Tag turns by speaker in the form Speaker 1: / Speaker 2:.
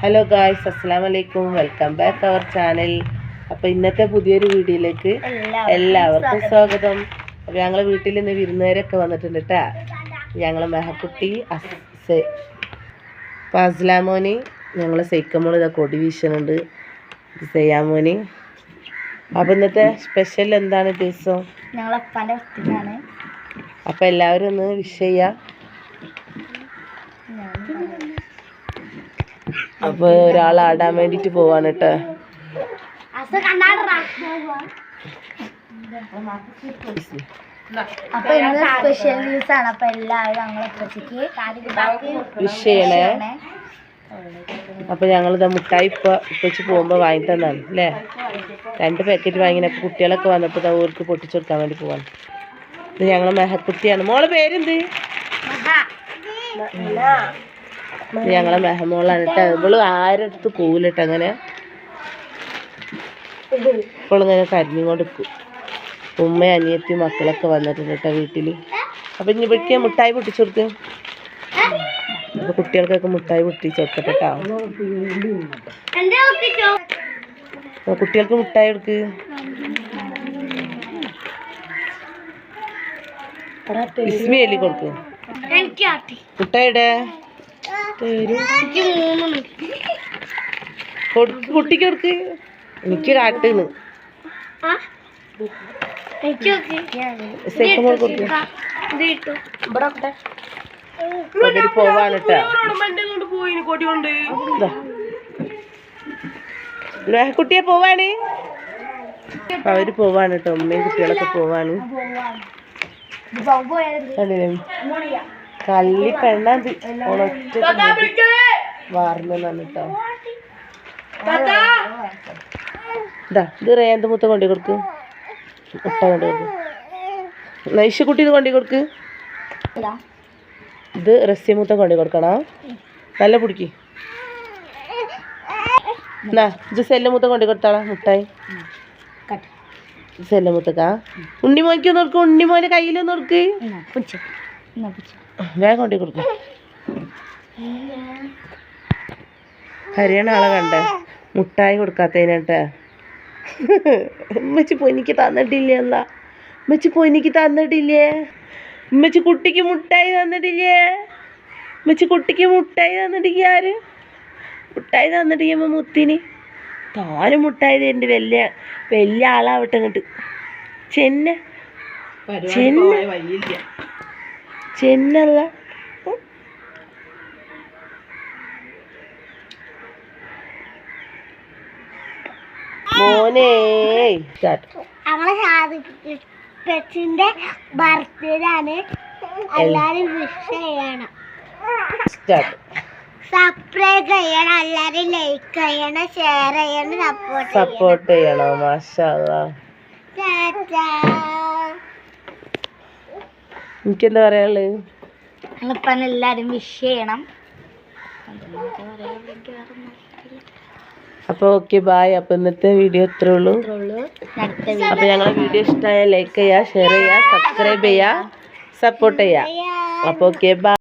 Speaker 1: Hello guys അസ്സാം വലൈക്കും welcome back our channel അപ്പോൾ ഇന്നത്തെ പുതിയൊരു വീഡിയോയിലേക്ക് എല്ലാവർക്കും സ്വാഗതം. അപ്പോൾ ഞങ്ങളെ വീട്ടിൽ ഇന്ന് വിരുന്നുകാരൊക്കെ വന്നിട്ടുണ്ട് കേട്ടാ ഞങ്ങൾ മെഹക്കുട്ടി അപ്പോൾ അസ്ലാമോനി ഞങ്ങൾ സൈക്കമോൾ ഇതാ കൊടി വീശുന്നുണ്ട് സയ്യാമോനി. അപ്പോൾ ഇന്നത്തെ സ്പെഷ്യൽ എന്താണ് ദിവസം? അപ്പോൾ എല്ലാവരും ഒന്ന് വിഷ് ചെയ്യാം. അപ്പോൾ ഒരാൾ ആടാൻ വേണ്ടിയിട്ട് പോവാണ് കേട്ടോ
Speaker 2: അപ്പൊ ഇന്ന് സ്പെഷ്യൽ ന്യൂസ് ആണ്. അപ്പൊ എല്ലാവരും ഞങ്ങളെ ഉപ്പച്ചിക്ക്
Speaker 1: വിഷ് ചെയ്യണേ അപ്പൊ ഞങ്ങളിത് മുട്ടായി ഇപ്പൊ ഇപ്പച്ച് പോകുമ്പോ വാങ്ങി തന്നാണ് അല്ലേ രണ്ട് പാക്കറ്റ് വാങ്ങിനെ. കുട്ടികളൊക്കെ വന്നപ്പോ ഇതാ ഓർക്ക് പൊട്ടിച്ചു കൊടുക്കാൻ വേണ്ടി പോവാണ്. ഇത് ഞങ്ങളെ മെഹക്കുട്ടിയാണ്. മോളെ പേരെന്ത്? ഇത് ഞങ്ങളെ മെഹമോളാണ് കേട്ടോ. ഇവൾ ആരടുത്ത് പോവില്ലട്ടോ അങ്ങനെ. ഇപ്പോളിങ്ങനെ കരഞ്ഞു കൊടുക്കും ഉമ്മ അനിയത്തി മക്കളൊക്കെ വന്നിട്ടുണ്ട് കേട്ടോ വീട്ടിൽ. അപ്പൊ ഇനി ഇവിടേക്ക് മുട്ടായി പൊട്ടിച്ചു കൊടുക്ക്. അപ്പൊ കുട്ടികൾക്കൊക്കെ മുട്ടായി പൊട്ടിച്ചു കൊടുക്കട്ടെ കേട്ടോ. കുട്ടികൾക്ക് മുട്ടായി കൊടുക്ക്. ഇസ്മി എലി കൊടുക്ക്. കൊടുക്ക്. എനിക്ക് കൊടുക്ക്. പോവാണ് കേട്ടോ. കുട്ടിയെ പോവാണ്. അവർ പോവാണ് കേട്ടോ. ഉമ്മയും കുട്ടികളൊക്കെ പോവാണ്. കണ്ടില്ലേ കള്ളി. പെണ്ണാതി ഒളൊറ്റ വാർന്നു ഇതാ ഇത് റേന്ത് മുത്ത കൊണ്ടി കൊടുക്ക്. മുട്ട കൊണ്ടി കൊടുക്ക്. നൈഷക്കുട്ടി ഇത് കൊണ്ടി കൊടുക്ക്. ഇത്. റസ്യമുത്ത കൊണ്ടി കൊടുക്കണം. നല്ല പിടിക്ക്. എന്നാ ഇത് സെല്ലമുത്ത കൊണ്ടി കൊടുത്താളാ മുട്ടായി. സെല്ലമുത്തക്ക ഉണ്ണിമോയ്ക്ക് നോക്ക് ഉണ്ണിമോനെ കയ്യിലൊന്ന് നോക്ക് വേഗം കൊണ്ടി കൊടുക്കും. കരയണ ആളെ കണ്ടേ. മുട്ടായി കൊടുക്കാത്തതിനട്ടെ ഉമ്മച്ചി പൊന്നിക്ക് തന്നിട്ടില്ലേ എന്നാ? ഉമ്മച്ചി പൊന്നിക്ക് തന്നിട്ടില്ലേ? ഉമ്മച്ചി കുട്ടിക്ക് മുട്ടായി തന്നിട്ടില്ലേ? ഉമ്മച്ചി കുട്ടിക്ക് മുട്ടായി തന്നിട്ടില്ല ആര്? മുട്ടായി തന്നിട്ടില്ല മുത്തിന്? താനും മുട്ടായി തരുന്നുണ്ട് വലിയ വലിയ ആളാവട്ടെ ഇങ്ങോട്ട്. ചെന്ന. ചെന്ന. ചെന്നല്ല. മോനെ. സ്റ്റാർട്ട്
Speaker 2: ഞങ്ങളെ പെച്ചിന്റെ ബർത്ത്ഡേ ആണ് എല്ലാരും വിഷ് ചെയ്യണം
Speaker 1: സ്റ്റാർട്ട്
Speaker 2: സബ്സ്ക്രൈബ് ചെയ്യണം എല്ലാരും ലൈക്ക് ചെയ്യണം ഷെയർ ചെയ്യണം സപ്പോർട്ട്
Speaker 1: സപ്പോർട്ട് ചെയ്യണോ. മാഷാ എനിക്കെന്താ പറയാനുള്ളത്
Speaker 2: ഞങ്ങളിപ്പം എല്ലാരും വിഷ് ചെയ്യണം.
Speaker 1: അപ്പോൾ ഓക്കെ ബായ് അപ്പോൾ ഇന്നത്തെ വീഡിയോ ഇത്രേ ഉള്ളൂ.
Speaker 2: അപ്പൊ
Speaker 1: അപ്പോൾ ഞങ്ങളെ വീഡിയോ ഇഷ്ടമായ ലൈക്ക് ചെയ്യുക ഷെയർ ചെയ്യുക സബ്സ്ക്രൈബ് ചെയ്യുക സപ്പോർട്ട് ചെയ്യുക അപ്പോൾ ഓക്കെ ബൈ